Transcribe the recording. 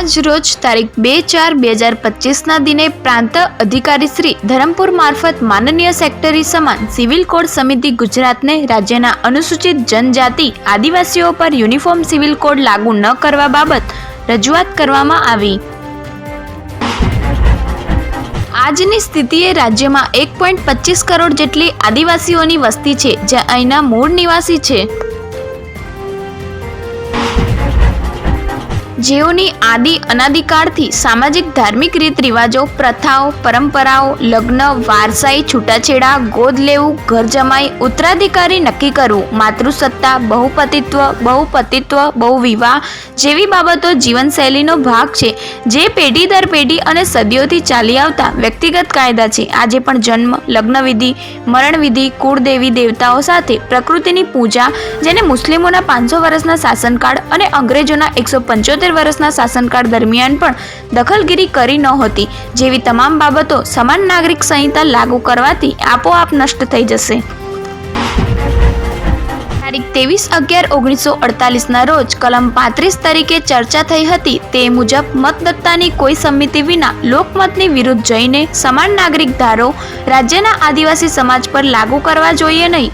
આજ રોજ તારીખ બે ચાર બે હજાર પચીસના દિને પ્રાંત અધિકારી શ્રી ધરમપુર મારફત માનનીય સેક્ટરી સમાન સિવિલ કોડ સમિતિ ગુજરાતને રાજ્યના અનુસૂચિત જનજાતિ આદિવાસીઓ પર યુનિફોર્મ સિવિલ કોડ લાગુ ન કરવા બાબત રજૂઆત કરવામાં આવી. આજની સ્થિતિએ રાજ્યમાં એક પોઈન્ટ પચીસ કરોડ જેટલી આદિવાસીઓની વસ્તી છે જે અહીંના મૂળ નિવાસી છે. જેઓની આદિ અનાદિકાળથી સામાજિક ધાર્મિક રીત રિવાજો પ્રથાઓ, પરંપરાઓ, લગ્ન, વારસાઈ, છૂટાછેડા ગોદ લેવું ઘર જમાઈ ઉત્તરાધિકારી નક્કી કરવું, માતૃસત્તા, બહુપતિત્વ બહુપતિત્વ, બહુવિવાહ જેવી બાબતો જીવનશૈલીનો ભાગ છે, જે પેઢી દર પેઢી અને સદીઓથી ચાલી આવતા વ્યક્તિગત કાયદા છે. આજે પણ જન્મ, લગ્નવિધિ, મરણવિધિ, કુળદેવી દેવતાઓ સાથે પ્રકૃતિની પૂજા, જેને મુસ્લિમોના પાંચસો વર્ષના શાસનકાળ અને અંગ્રેજોના એકસો પંચોતેર વર્ષના શાસનકાળ દરમિયાન પણ દખલગીરી કરી નહોતી જેવી તમામ બાબતો સમાન નાગરિક સંહિતા લાગુ કરવાથી આપોઆપ નષ્ટ થઈ જશે. તારીખ ત્રેવીસ અગિયાર ઓગણીસો અડતાલીસના રોજ કલમ પાંત્રીસ તરીકે ચર્ચા થઈ હતી. તે મુજબ મતદત્તાની કોઈ સમિતિ વિના લોકમતની વિરુદ્ધ જઈને સમાન નાગરિક ધારો રાજ્યના આદિવાસી સમાજ પર લાગુ કરવા જોઈએ નહીં.